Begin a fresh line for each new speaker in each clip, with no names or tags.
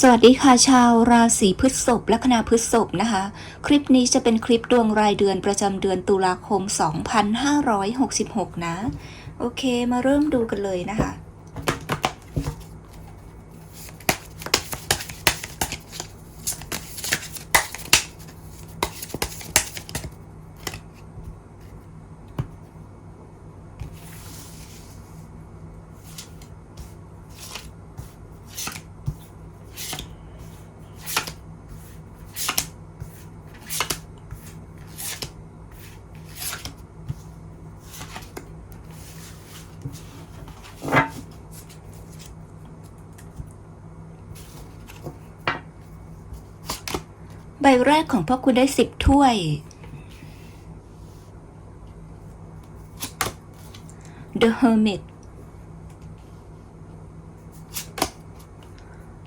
สวัสดีค่ะชาวราศีพฤษภและคณะพฤษภนะคะ คลิปนี้จะเป็นคลิปดวงรายเดือนประจำเดือนตุลาคม 2566 นะ โอเคมาเริ่มดูกันเลยนะคะ ใบแรกของพ่อคุณได้สิบถ้วย The Hermit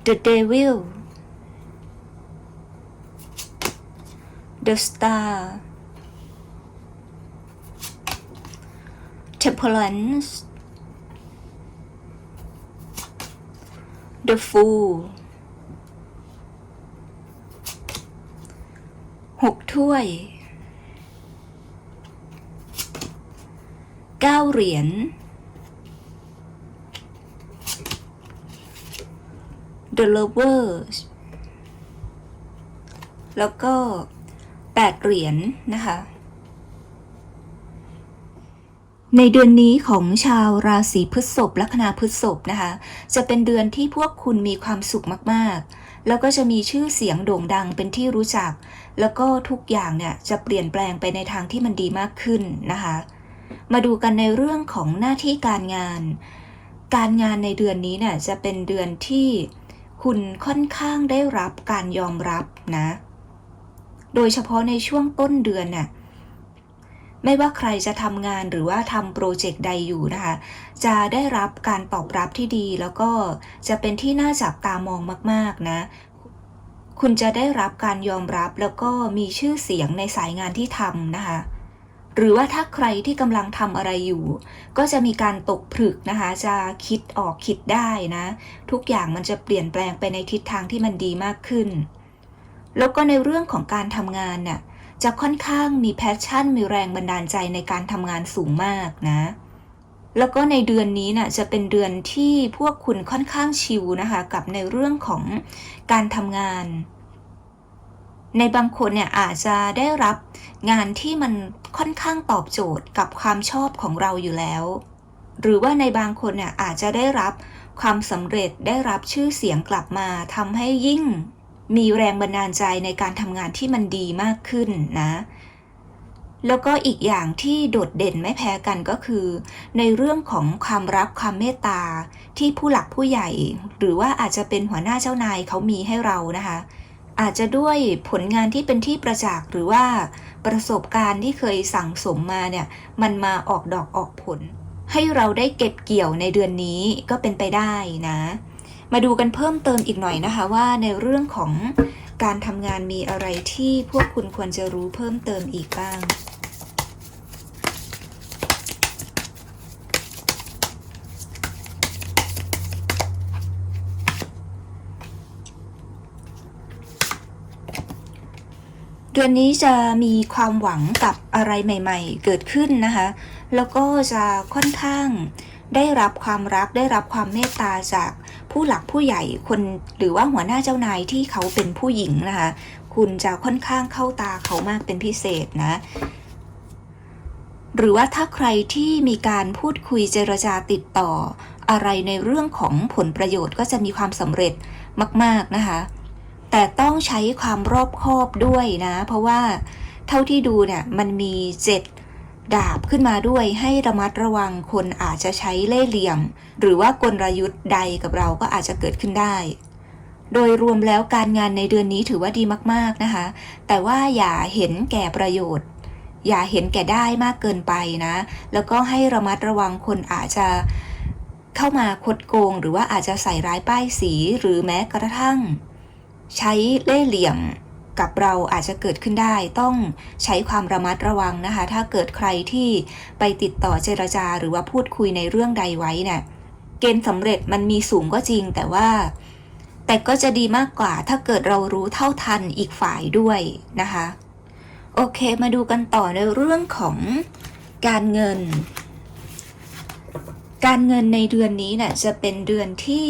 The Devil The Star Temperance The Fool หกถ้วยเก้าเหรียญ The Lovers แล้วก็แปดเหรียญนะคะ ในเดือนนี้ของชาวราศีพฤษภละคณะพฤษภนะคะ จะเป็นเดือนที่พวกคุณมีความสุขมากๆ แล้วก็จะมีชื่อเสียงโด่งดังเป็นที่รู้จัก แล้วก็ทุกอย่างเนี่ยจะเปลี่ยนแปลงไปในทางที่มันดีมากขึ้นนะคะ มาดูกันในเรื่องของหน้าที่การงาน การงานในเดือนนี้เนี่ยจะเป็นเดือนที่คุณค่อนข้างได้รับการยอมรับนะ โดยเฉพาะในช่วงต้นเดือนน่ะ ไม่ว่าใครจะทำงานหรือว่าทำโปรเจกต์ใดอยู่นะคะ จะได้รับการตอบรับที่ดี แล้วก็จะเป็นที่น่าจับตามองมาก ๆ นะ คุณจะได้รับการยอมรับแล้วก็มีชื่อเสียงในสายงานที่ทำนะคะ หรือว่าถ้าใครที่กำลังทำอะไรอยู่ ก็จะมีการตกผลึกนะคะ จะคิดออกคิดได้นะ ทุกอย่างมันจะเปลี่ยนแปลงไปในทิศทางที่มันดีมากขึ้น แล้วก็ในเรื่องของการทำงานเนี่ย จะค่อนข้างมีแพชชั่นมีแรงบันดาลใจในการทำงานสูงมากนะ แล้วก็ในเดือนนี้น่ะจะเป็นเดือนที่พวกคุณค่อนข้างชิลนะคะ กับในเรื่องของการทำงาน ในบางคนเนี่ยอาจจะได้รับงานที่มันค่อนข้างตอบโจทย์กับความชอบของเราอยู่แล้ว หรือว่าในบางคนเนี่ยอาจจะได้รับความสำเร็จได้รับชื่อเสียงกลับมาทำให้ยิ่ง มีแรงบันดาลใจในการทำงานที่มันดีมากขึ้นนะ แล้วก็อีกอย่างที่โดดเด่นไม่แพ้กันก็คือ ในเรื่องของความรักความเมตตาที่ผู้หลักผู้ใหญ่ หรือว่าอาจจะเป็นหัวหน้าเจ้านายเขามีให้เรานะคะ อาจจะด้วยผลงานที่เป็นที่ประจักษ์หรือว่าประสบการณ์ที่เคยสั่งสมมาเนี่ย มันมาออกดอกออกผล ให้เราได้เก็บเกี่ยวในเดือนนี้ก็เป็นไปได้นะ มาดูกันเพิ่มเติมอีกหน่อยนะคะว่าในเรื่องของการทำงานมีอะไรที่พวกคุณควรจะรู้เพิ่มเติมอีกบ้างเดือนนี้จะมีความหวังกับอะไรใหม่ ๆ เกิดขึ้นนะคะ แล้วก็จะค่อนข้าง ได้รับความรักได้รับความเมตตาจากผู้หลักผู้ใหญ่คนหรือว่าหัวหน้าเจ้านายที่เขาเป็นผู้หญิงนะคะ คุณจะค่อนข้างเข้าตาเขามากเป็นพิเศษนะ หรือว่าถ้าใครที่มีการพูดคุยเจรจาติดต่อ อะไรในเรื่องของผลประโยชน์ก็จะมีความสำเร็จมาก ๆนะคะ แต่ต้องใช้ความรอบคอบด้วยนะ เพราะว่าเท่าที่ดูเนี่ยมันมีเจ็ด ดาบขึ้นมาด้วยให้ระมัดระวังคนอาจจะใช้เล่ห์เหลี่ยม หรือว่ากลยุทธ์ใดกับเราก็อาจจะเกิดขึ้นได้ โดยรวมแล้วการงานในเดือนนี้ถือว่าดีมากๆนะคะ แต่ว่าอย่าเห็นแก่ประโยชน์ อย่าเห็นแก่ได้มากเกินไปนะ แล้วก็ให้ระมัดระวังคนอาจจะเข้ามาคดโกง หรือว่าอาจจะใส่ร้ายป้ายสีหรือแม้กระทั่ง ใช้เล่ห์เหลี่ยม กับเราอาจจะเกิดขึ้นได้ ต้องใช้ความระมัดระวังนะคะ ถ้าเกิดใครที่ไปติดต่อเจรจาหรือว่าพูดคุยในเรื่องใดไว้เนี่ยเกณฑ์สำเร็จมันมีสูงก็จริง แต่ว่า แต่ก็จะดีมากกว่า ถ้าเกิดเรารู้เท่าทันอีกฝ่ายด้วยนะคะ โอเคมาดูกันต่อในเรื่องของการเงิน การเงินในเดือนนี้เนี่ยจะเป็นเดือนที่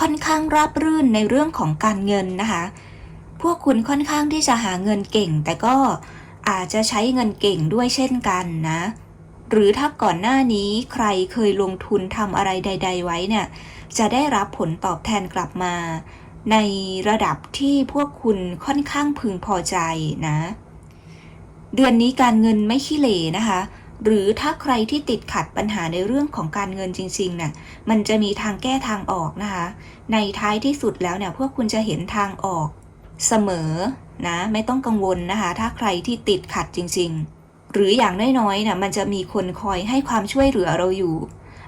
ค่อนข้างราบรื่นในเรื่องของการเงินนะคะ วกคุณค่อนข้างที่จะหาเงินเก่ง แต่ก็อาจจะใช้เงินเก่งด้วยเช่นกันนะ หรือถ้าก่อนหน้านี้ใครเคยลงทุนทำอะไรใด ๆ ไว้เนี่ย จะได้รับผลตอบแทนกลับมา ในระดับที่พวกคุณค่อนข้างพึงพอใจนะ เดือนนี้การเงินไม่ขี้เหร่นะคะ หรือถ้าใครที่ติดขัดปัญหาในเรื่องของการเงินจริงๆน่ะ มันจะมีทางแก้ทางออกนะคะ ในท้ายที่สุดแล้วเนี่ยพวกคุณจะเห็นทางออก เสมอนะไม่ต้องกังวลนะคะ ถ้าใครที่ติดขัดจริง ๆ หรืออย่างน้อยๆเนี่ยมันจะมีคนคอยให้ความช่วยเหลือเราอยู่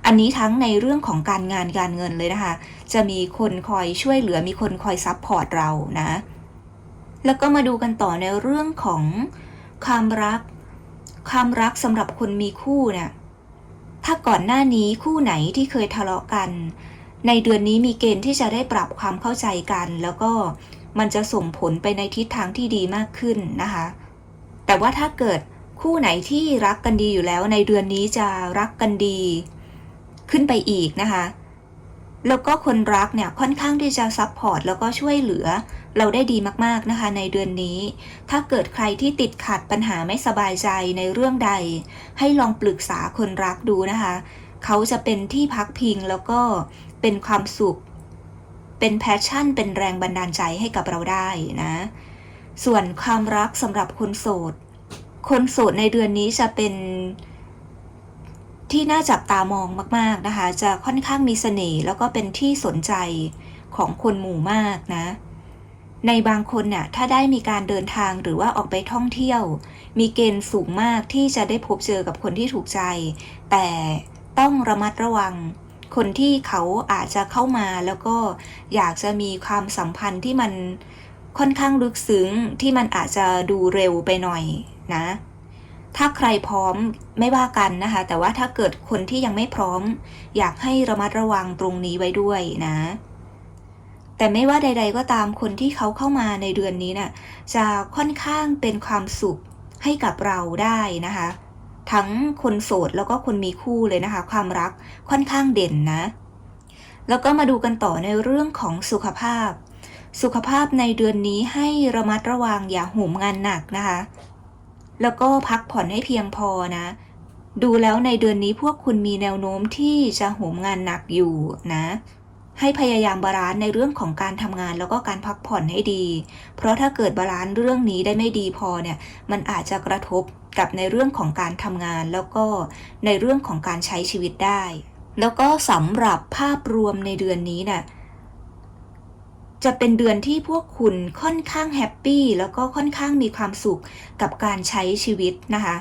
อันนี้ทั้งในเรื่องของการงานการเงินเลยนะคะ จะมีคนคอยช่วยเหลือมีคนคอยซัพพอร์ตเรานะ แล้วก็มาดูกันต่อในเรื่องของความรัก ความรักสำหรับคนมีคู่เนี่ยถ้าก่อนหน้านี้คู่ไหนที่เคยทะเลาะกัน ในเดือนนี้มีเกณฑ์ที่จะได้ปรับความเข้าใจกัน แล้วก็ มันจะส่งผลไปในทิศทางที่ดีมากขึ้นนะคะ แต่ว่าถ้าเกิดคู่ไหนที่รักกันดีอยู่แล้วในเดือนนี้จะรักกันดี ขึ้นไปอีกนะคะ แล้วก็คนรักเนี่ยค่อนข้างที่จะซัพพอร์ตแล้วก็ช่วยเหลือ เราได้ดีมากๆนะคะในเดือนนี้ ถ้าเกิดใครที่ติดขัดปัญหาไม่สบายใจในเรื่องใด ให้ลองปรึกษาคนรักดูนะคะ เขาจะเป็นที่พักพิงแล้วก็เป็นความสุข เป็นแพชชั่น เป็นแรงบันดาลใจให้กับเราได้นะ ส่วนความรักสำหรับคนโสด คนโสดในเดือนนี้จะเป็นที่น่าจับตามองมาก ๆนะคะ จะค่อนข้างมีเสน่ห์แล้วก็เป็นที่สนใจของคนหมู่มากนะ ในบางคนเนี่ยถ้าได้มีการเดินทางหรือว่าออกไปท่องเที่ยว มีเกณฑ์สูงมากที่จะได้พบเจอกับคนที่ถูกใจ แต่ต้องระมัดระวัง คนที่เขาอาจจะเข้ามาแล้วก็อยากจะมีความสัมพันธ์ที่มันค่อนข้างลึกซึ้งที่มันอาจจะดูเร็วไปหน่อยนะ ถ้าใครพร้อมไม่ว่ากันนะคะ แต่ว่าถ้าเกิดคนที่ยังไม่พร้อม อยากให้ระมัดระวังตรงนี้ไว้ด้วยนะ แต่ไม่ว่าใด ๆ ก็ตามคนที่เขาเข้ามาในเดือนนี้น่ะจะค่อนข้างเป็นความสุขให้กับเราได้นะคะ ทั้งคนโสดแล้วก็คนมีคู่เลยนะคะ ความรักค่อนข้างเด่นนะ แล้วก็มาดูกันต่อในเรื่องของสุขภาพ สุขภาพในเดือนนี้ให้ระมัดระวังอย่าโหมงานหนักนะคะ แล้วก็พักผ่อนให้เพียงพอนะ ดูแล้วในเดือนนี้พวกคุณมีแนวโน้มที่จะโหมงานหนักอยู่นะ ให้พยายามบาลานซ์ในเรื่องของการทำงานแล้วก็การพักผ่อนให้ดี เพราะถ้าเกิดบาลานซ์เรื่องนี้ได้ไม่ดีพอเนี่ย มันอาจจะกระทบกับในเรื่องของการทำงาน แล้วก็ในเรื่องของการใช้ชีวิตได้ แล้วก็สำหรับภาพรวมในเดือนนี้น่ะจะเป็นเดือนที่พวกคุณค่อนข้างแฮปปี้แล้วก็ค่อนข้างมีความสุขกับการใช้ชีวิตนะคะ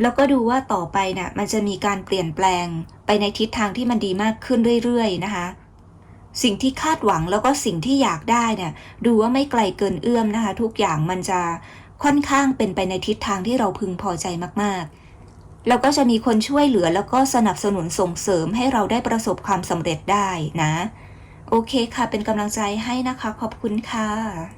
แล้วก็ดูว่าต่อไปน่ะมันจะมีการเปลี่ยนแปลงไปในทิศทางที่มันดีมากขึ้นเรื่อยๆ นะคะสิ่งที่คาดหวังแล้วก็สิ่งที่อยากได้เนี่ยดูว่าไม่ไกลเกินเอื้อมนะคะ ทุกอย่างมันจะค่อนข้างเป็นไปในทิศทางที่เราพึงพอใจมากๆ แล้วก็จะมีคนช่วยเหลือแล้วก็สนับสนุนส่งเสริมให้เราได้ประสบความสำเร็จได้นะ โอเคค่ะเป็นกำลังใจให้นะคะ ขอบคุณค่ะ